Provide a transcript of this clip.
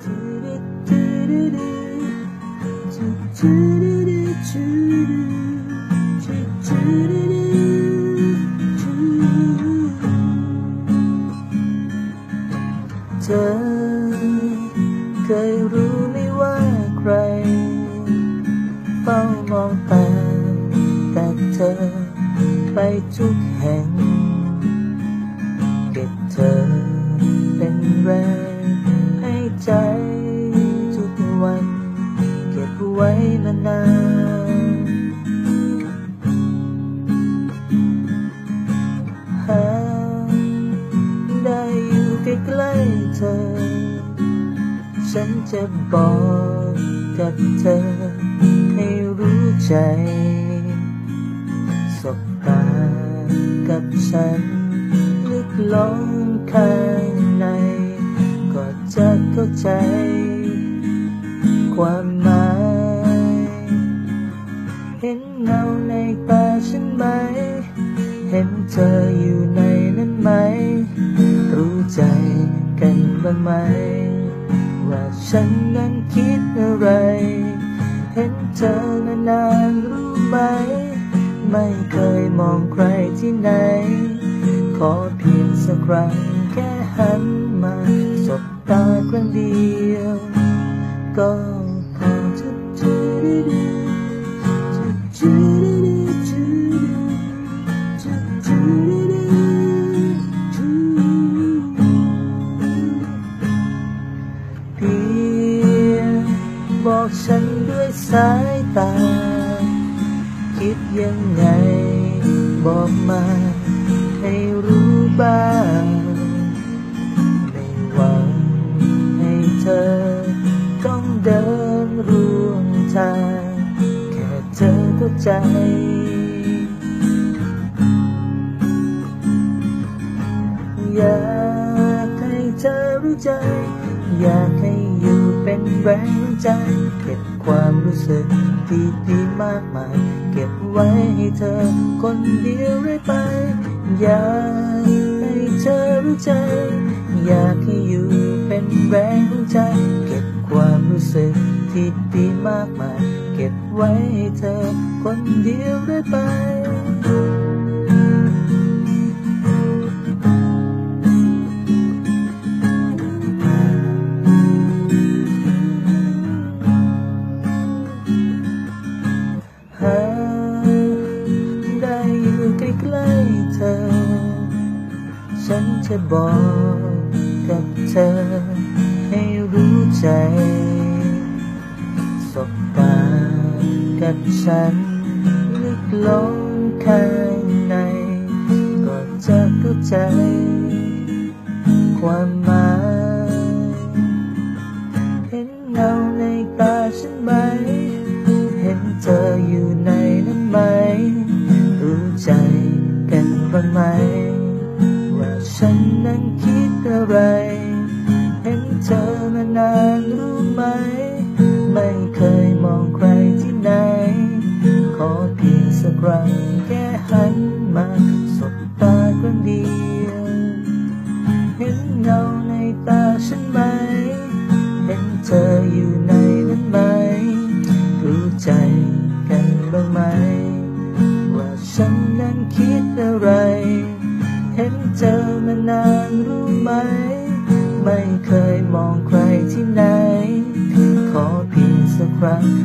เธอเคยรู้ไหมว่าใครเฝ้ามองตาแต่เธอไปทุกแห่ง เก็บเธอเป็นแรง ใจทุกวัน เก็บไว้มานานหาได้อยู่ใกล้ๆเธอ ฉันจะบอกกับเธอ ให้รู้ใจ สบตากับฉันลึกลงข้างใน ใจ ความหมาย เห็นเงาในตาฉันไหม เห็นเธออยู่ในนั้นไหม รู้ใจกันบ้างไหม ว่าฉันนั้นคิดอะไร เห็นเธอนานๆรู้ไหม ไม่เคยมองใครที่ไหน ขอเพียงสักครั้งแค่หันมา ตาครั้งเดียว ก็พอจะจูดูดูจูดูดูจูจูดูจูเพียงบอกฉันด้วยสายตา คิดยังไงบอกมาให้รู้ ใจ อยากให้เธอรู้ใจ อยากให้อยู่เป็นแรงใจ เก็บความรู้สึกที่ดีมากมาย เก็บไว้ให้เธอคนเดียวเรื่อยไป อยากให้เธอรู้ใจ อยากให้อยู่เป็นแรงใจ เก็บความรู้สึกที่ดีมากมาย เก็บไว้ให้เธอ คนเดียวเรื่อยไป หาได้อยู่ใกล้ๆเธอ ฉันจะบอกกับเธอ ให้รู้ใจ สบตากับฉัน ลึกลงข้างในก็จะเข้าใจ ความหมายเห็นเงาในตาฉันไหม เห็นเธออยู่ในนั้นไหม รู้ใจกันบ้างไหม ว่าฉันนั้นคิดอะไร เห็นเธอนานๆรู้ไหม ครั้งแค่หันมาสบตาครั้งเดียวเห็นเงาในตาฉันไหม เห็นเธออยู่ในนั้นไหม รู้ใจกันบ้างไหม ว่าฉันนั้นคิดอะไร เห็นเธอมานานรู้ไหม ไม่เคยมองใครที่ไหน ขอเพียงสักครั้ง